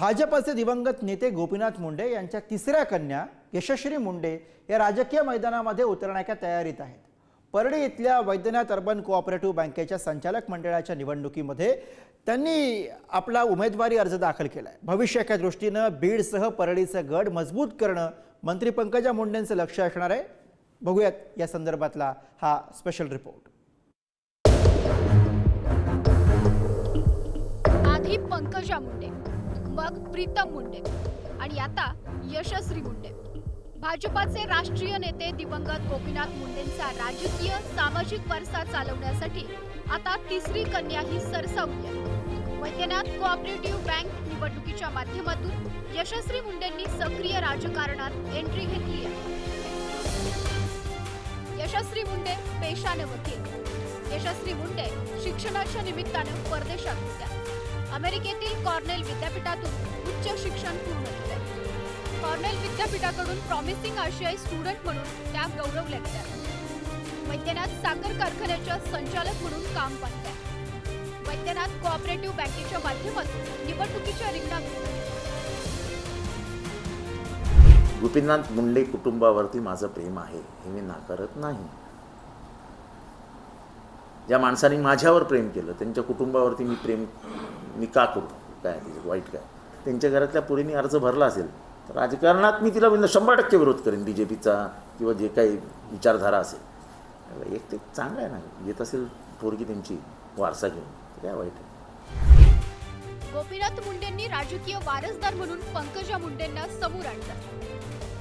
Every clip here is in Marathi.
भाजपचे दिवंगत नेते गोपीनाथ मुंडे यांच्या तिसऱ्या कन्या यशश्री मुंडे या राजकीय मैदानामध्ये उतरण्याच्या तयारीत आहेत. परळी इथल्या वैद्यनाथ अर्बन कोऑपरेटिव्ह बँकेच्या संचालक मंडळाच्या निवडणुकीमध्ये त्यांनी आपला उमेदवारी अर्ज दाखल केला आहे भविष्याच्या दृष्टीनं बीडसह परळीचं गड मजबूत करणं मंत्री पंकजा मुंडेंचं लक्ष असणार आहे. बघूयात या संदर्भातला हा स्पेशल रिपोर्ट आधी पंकजा मुंडे. मग प्रीतम मुंडे आणि आता यशस्वी मुंडे. भाजपाचे राष्ट्रीय नेते दिवंगत गोपीनाथ मुंडेंचा राजकीय सामाजिक वारसा चालवण्यासाठी आता तिसरी कन्या ही सरसावली आहे. वैद्यनाथ कोऑपरेटिव्ह बँक निवडणुकीच्या माध्यमातून यशस्वी मुंडेंनी सक्रिय राजकारणात एंट्री घेतली आहे. यशस्वी मुंडे पेशाने वकील. यशस्वी मुंडे शिक्षणाच्या निमित्तानं परदेशात होत्या. अमेरिकेतील कॉर्नेल विद्यापीठातून उच्च शिक्षण पूर्ण केले कॉर्नेल विद्यापीठाकडून प्रॉमिसिंग आशियाई स्टुडंट म्हणून त्या गौरवल्या गेल्या. वैद्यनाथ साखर कारखान्याच्या संचालक म्हणून काम पाहिले वैद्यनाथ कोऑपरेटिव्ह बँकेच्या माध्यमातून निवडणुकीच्या रिंगणात गोपीनाथ मुंडे कुटुंबावरती माझं प्रेम आहे हे मी नाकारत नाही. ज्या माणसाने माझ्यावर प्रेम केलं त्यांच्या कुटुंबावरती मी प्रेम मी का करू? काय तिचं? वाईट काय? त्यांच्या घरातल्या पुरीने अर्ज भरला असेल तर राजकारणात मी तिला शंभर टक्के विरोध करेन बी जे पीचा किंवा जे काही विचारधारा असेल. एक ते चांगलं आहे ना येत असेल पोरगी त्यांची वारसा घेऊन काय वाईट आहे? गोपीनाथ मुंडेंनी राजकीय वारसदार म्हणून पंकजा मुंडेंना समोर आणलं.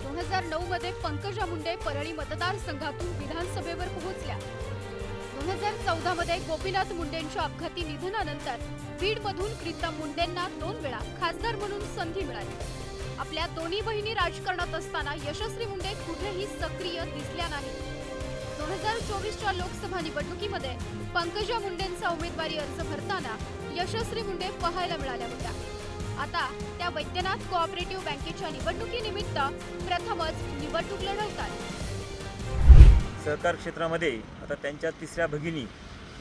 दोन हजार नऊ मध्ये पंकजा मुंडे परळी मतदारसंघातून विधानसभेवर पोहोचल्या. दोन हजार चौदा मध्ये गोपीनाथ मुंडेंच्या अपघाती निधनानंतर बीडमधून प्रीतम मुंडेंना दोन वेळा खासदार म्हणून संधी मिळाली. आपल्या दोन्ही बहिणी राजकारणात असताना यशस्वी मुंडे कुठेही सक्रिय दिसल्या नाही दोन हजार चोवीसच्या लोकसभा निवडणुकीमध्ये पंकजा मुंडेंचा उमेदवारी अर्ज भरताना यशस्वी मुंडे पाहायला मिळाल्या होत्या. आता त्या वैद्यनाथ कोऑपरेटिव्ह बँकेच्या निवडणुकीनिमित्त प्रथमच निवडणूक लढवतात. सहकार क्षेत्रामध्ये आता त्यांच्या तिसऱ्या भगिनी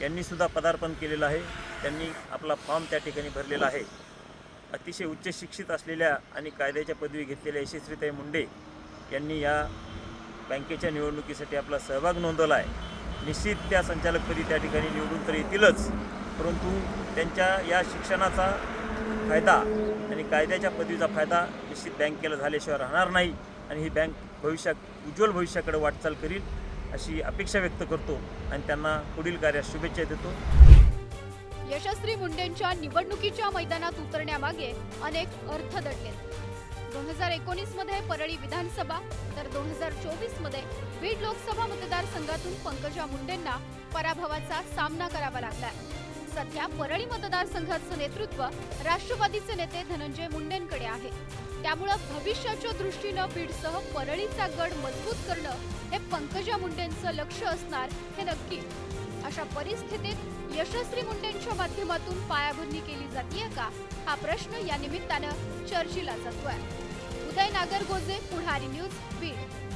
यांनीसुद्धा पदार्पण केलेलं आहे. त्यांनी आपला फॉर्म त्या ठिकाणी भरलेला आहे. अतिशय उच्च शिक्षित असलेल्या आणि कायद्याच्या पदवी घेतलेल्या यशस्वीताई मुंडे यांनी या बँकेच्या निवडणुकीसाठी आपला सहभाग नोंदवला आहे. निश्चित त्या संचालकपदी त्या ठिकाणी निवडून तर येतीलच. परंतु त्यांच्या या शिक्षणाचा फायदा आणि कायद्याच्या पदवीचा फायदा निश्चित बँकेला झाल्याशिवाय राहणार नाही आणि ही बँक भविष्यात उज्ज्वल भविष्याकडे वाटचाल करील. अशी अपेक्षा व्यक्त करतो आणि त्यांना पुढील कार्यात शुभेच्छा देतो. यशस्वी मुंडेंच्या निवडणुकीच्या मैदानात उतरण्यामागे अनेक अर्थ दडले दोन हजार एकोणीसमध्ये परळी विधानसभा तर दोन हजार चोवीसमध्ये बीड लोकसभा मतदारसंघातून पंकजा मुंडेंना पराभवाचा सामना करावा लागला. सध्या परळी मतदारसंघाचं नेतृत्व राष्ट्रवादीचे नेते धनंजय मुंडेंकडे आहे. त्यामुळं भविष्याच्या दृष्टीनं बीडसह परळीचा गड मजबूत करणं हे पंकजा मुंडेंचं लक्ष असणार हे नक्की. अशा परिस्थितीत यशस्वी मुंडेंच्या माध्यमातून पायाभरणी केली जातीये का? हा प्रश्न या निमित्तानं चर्चेला जातोय. उदय नागरगोजे पुढारी न्यूज बीड.